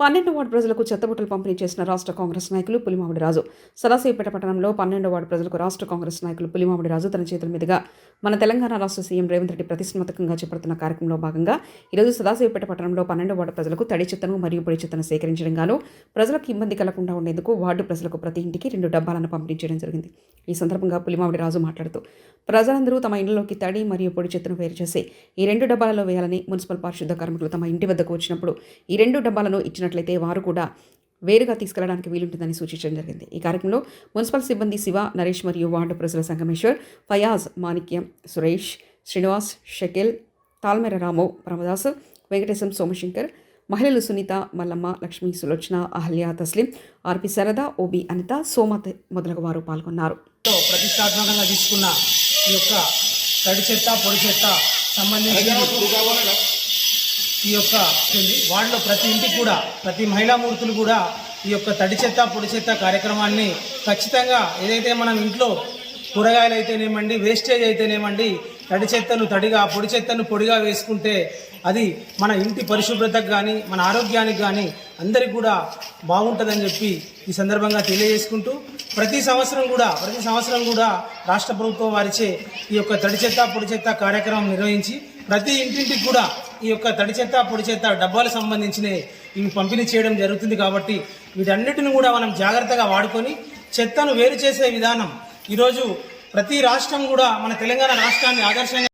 పన్నెండు వార్డు ప్రజలకు చెత్తబుట్టలు పంపిణీ చేసిన రాష్ట్ర కాంగ్రెస్ నాయకులు పులిమామిడి రాజు. సదాశివపేట పట్టణంలో పన్నెండు వార్డు ప్రజలకు రాష్ట్ర కాంగ్రెస్ నాయకులు పులిమామిడి రాజు తన చేతుల మీదుగా మన తెలంగాణ రాష్ట్ర సీఎం రేవంత్ రెడ్డి ప్రతిష్టాత్మకంగా చేపడుతున్న కార్యక్రమంలో భాగంగా ఈరోజు సదాశివపేట పట్టణంలో పన్నెండు వార్డు ప్రజలకు తడి చెత్తను మరియు పొడి చెత్తను సేకరించడం గాను ప్రజలకు ఇబ్బంది కలగకుండా ఉండేందుకు వార్డు ప్రజలకు ప్రతి ఇంటికి రెండు డబ్బాలను పంపిణీ చేయడం జరిగింది. ఈ సందర్భంగా పులిమామిడి రాజు మాట్లాడుతూ ప్రజలందరూ తమ ఇళ్ళలోకి తడి మరియు పొడి చెత్తను వేరు చేసి ఈ రెండు డబ్బాలలో వేయాలని మున్సిపల్ పారిశుద్ధ కార్మికులు తమ ఇంటి వద్దకు వచ్చినప్పుడు ఈ రెండు డబ్బాలను ఇచ్చిన ఇచ్చినట్లయితే వారు కూడా వేరుగా తీసుకెళ్ళడానికి వీలుంటుందని సూచించడం జరిగింది. ఈ కార్యక్రమంలో మున్సిపల్ సిబ్బంది శివ నరేష్ మరియు వార్డు ప్రజల సంగమేశ్వర్ ఫయాజ్ మాణిక్యం సురేష్ శ్రీనివాస్ షకిల్ తాల్మెర రాము ప్రమదాస్ వెంకటేశం సోమశంకర్ మహిళలు Sunitha Mallamma Lakshmi Sulochana Ahalya Taslim R P Sharada O B Anitha Somath మొదలగు వారు పాల్గొన్నారు. ప్రతిష్టాత్మకంగా తీసుకున్న ఈ యొక్క తడి చెత్త పొడి చెత్త సంబంధించిన ఈ యొక్క వార్డులో ప్రతి ఇంటికి కూడా ప్రతి మహిళా మూర్తులు కూడా ఈ యొక్క తడి చెత్త పొడి చెత్త కార్యక్రమాన్ని ఖచ్చితంగా ఏదైతే మనం ఇంట్లో కూరగాయలు అయితేనేమండి వేస్టేజ్ అయితేనేమండి తడి చెత్తను తడిగా పొడి చెత్తను పొడిగా వేసుకుంటే అది మన ఇంటి పరిశుభ్రతకు కానీ మన ఆరోగ్యానికి కానీ అందరికి కూడా బాగుంటుందని చెప్పి ఈ సందర్భంగా తెలియజేసుకుంటూ ప్రతి సంవత్సరం కూడా ప్రతి సంవత్సరం కూడా రాష్ట్ర ప్రభుత్వం వారిచే ఈ యొక్క తడి చెత్త పొడి చెత్త కార్యక్రమం నిర్వహించి ప్రతి ఇంటింటికి కూడా ఈ యొక్క తడి చెత్త పొడి చెత్త డబ్బాలకు సంబంధించిన ఇవి పంపిణీ చేయడం జరుగుతుంది కాబట్టి వీటన్నిటిని కూడా మనం జాగ్రత్తగా వాడుకొని చెత్తను వేరు చేసే విధానం ఈరోజు ప్రతి రాష్ట్రం కూడా మన తెలంగాణ రాష్ట్రాన్ని ఆదర్శంగా